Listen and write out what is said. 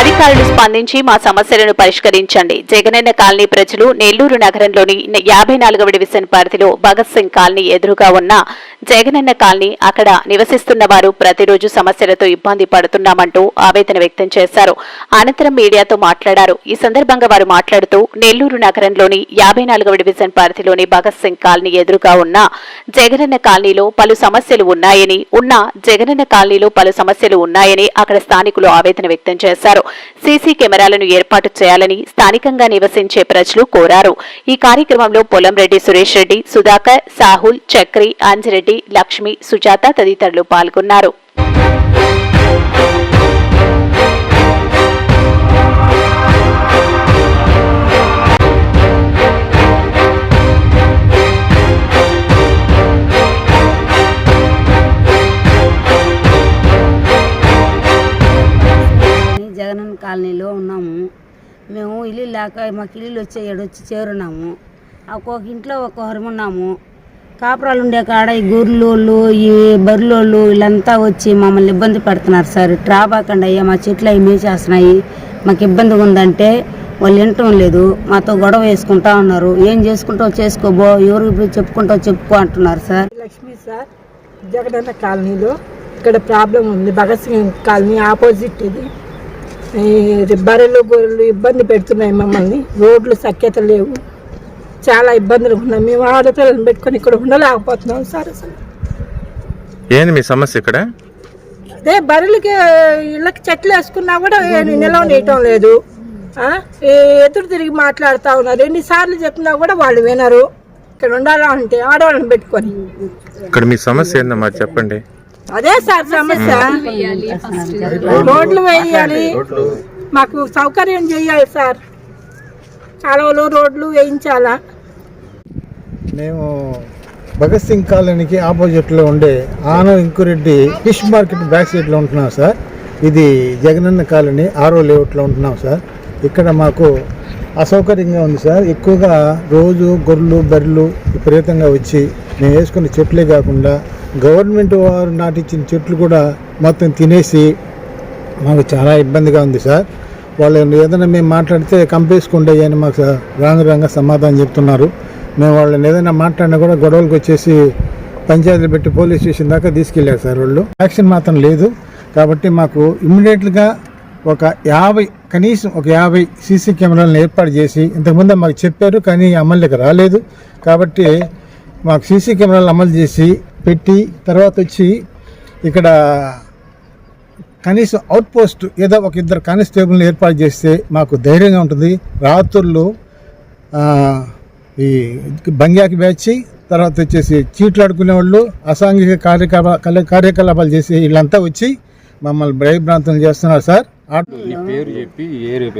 అధికారులు స్పందించి మా సమస్యలను పరిష్కరించండి. జగనన్న కాలనీ ప్రజలు నెల్లూరు నగరంలోని యాభై నాలుగవ డివిజన్ పరిధిలో భగత్ సింగ్ కాలనీ ఎదురుగా ఉన్న జగనన్న కాలనీ అక్కడ నివసిస్తున్న వారు ప్రతిరోజు సమస్యలతో ఇబ్బంది పడుతున్నామంటూ ఆవేదన వ్యక్తం చేశారు. అనంతరం మీడియాతో మాట్లాడారు. ఈ సందర్భంగా వారు మాట్లాడుతూ నెల్లూరు నగరంలోని యాభై నాలుగవ డివిజన్ పరిధిలోని భగత్ సింగ్ కాలనీ ఎదురుగా ఉన్న జగనన్న కాలనీలో పలు సమస్యలు ఉన్నాయని ఉన్న జగనన్న కాలనీలో పలు సమస్యలు ఉన్నాయని అక్కడ స్థానికులు ఆవేదన వ్యక్తం చేశారు. సీసీ కెమెరాలను ఏర్పాటు చేయాలని స్థానికంగా నివసించే ప్రజలు కోరారు. ఈ కార్యక్రమంలో పొలంరెడ్డి సురేష్ రెడ్డి సుధాకర్ సాహుల్ చక్రి అంజిరెడ్డి లక్ష్మి సుజాత తదితరులు పాల్గొన్నారు. కాలనీలో ఉన్నాము. మేము ఇల్లు లేక మాకు ఇల్లు వచ్చే ఏడు వచ్చి చేరున్నాము. ఒక్కొక్క ఇంట్లో ఒక్కొక్కరు ఉన్నాము. కాపురాలు ఉండే కాడ ఈ గొర్రెలోళ్ళు ఈ బర్రెలోళ్ళు వీళ్ళంతా వచ్చి మమ్మల్ని ఇబ్బంది పెడుతున్నారు సార్. ట్రాబాకండి అయ్యా మా చెట్లు అవి మేచేస్తున్నాయి. మాకు ఇబ్బందిగా ఉందంటే వాళ్ళు వినటం లేదు. మాతో గొడవ వేసుకుంటా ఉన్నారు. ఏం చేసుకుంటావు చేసుకోబో ఎవరు చెప్పుకుంటావు చెప్పుకో అంటున్నారు సార్. లక్ష్మి సార్ జగనన్న కాలనీలో ఇక్కడ ప్రాబ్లం ఉంది. భగత్ సింగ్ కాలనీ ఆపోజిట్ ఇది. బర్రెలు గొర్రెలు ఇబ్బంది పెడుతున్నాయి మమ్మల్ని. రోడ్లు సఖ్యత లేవు. చాలా ఇబ్బందులు ఉన్నాయి. మేము ఆడపిల్లలను పెట్టుకొని ఇక్కడ ఉండలేకపోతున్నాం సార్ అసలు. ఏంది మీ సమస్య ఇక్కడ? అదే బర్రెలకి ఇళ్ళకి చెట్లు వేసుకున్నా కూడా నిలవనీయటం లేదు. ఆ? ఈ ఎదురు తిరిగి మాట్లాడుతూ ఉన్నారు. ఎన్నిసార్లు చెప్పినా కూడా వాళ్ళు వినరు. ఇక్కడ ఉండాలా అంటే ఆడవాళ్ళని పెట్టుకొని. ఇక్కడ మీ సమస్య ఏందమ్మా? చెప్పండి. అదే సార్ సమస్య. రోడ్లు వేయాలి. మాకు సౌకర్యం చేయాలి సార్. కాలువలు రోడ్లు వేయించాలా? మేము భగత్ సింగ్ కాలనీకి ఆపోజిట్లో ఉండే ఆనో ఇంకురెడ్డి ఫిష్ మార్కెట్ బ్యాక్ సైడ్లో ఉంటున్నాం సార్. ఇది జగనన్న కాలనీ ఆరో లేఅవుట్లో ఉంటున్నాం సార్. ఇక్కడ మాకు అసౌకర్యంగా ఉంది సార్. ఎక్కువగా రోజు గొర్రెలు బర్రెలు విపరీతంగా వచ్చి మేము వేసుకున్న చెట్లే కాకుండా గవర్నమెంట్ వారు నాటించిన చెట్లు కూడా మొత్తం తినేసి మాకు చాలా ఇబ్బందిగా ఉంది సార్. వాళ్ళు ఏదైనా మేము మాట్లాడితే కంపేసుకుంటే అని మాకు రాంగ్ రాంగ్గా సమాధానం చెప్తున్నారు. మేము వాళ్ళని ఏదైనా మాట్లాడినా కూడా గొడవలకు వచ్చేసి పంచాయతీలు పెట్టి పోలీస్ స్టేషన్ దాకా తీసుకెళ్ళారు సార్ వాళ్ళు. యాక్షన్ మాత్రం లేదు. కాబట్టి మాకు ఇమ్మీడియట్గా ఒక యాభై కనీసం ఒక యాభై సీసీ కెమెరాలను ఏర్పాటు చేసి ఇంతకుముందే మాకు చెప్పారు కానీ అమలుకి రాలేదు. కాబట్టి మాకు సీసీ కెమెరాలు అమలు చేసి పెట్టి తర్వాత వచ్చి ఇక్కడ కనీసం అవుట్ పోస్ట్ ఏదో ఒక ఇద్దరు కానిస్టేబుల్ని ఏర్పాటు చేస్తే మాకు ధైర్యంగా ఉంటుంది. రాత్రుల్లో ఈ బంగ్యాకి బ్యాచి తర్వాత వచ్చేసి చీట్లు ఆడుకునే వాళ్ళు అసాంఘిక కార్యకలా కార్యకలాపాలు చేసి వీళ్ళంతా వచ్చి మమ్మల్ని భయభ్రాంతం చేస్తున్నారు సార్. పేరు చెప్పి ఏరియా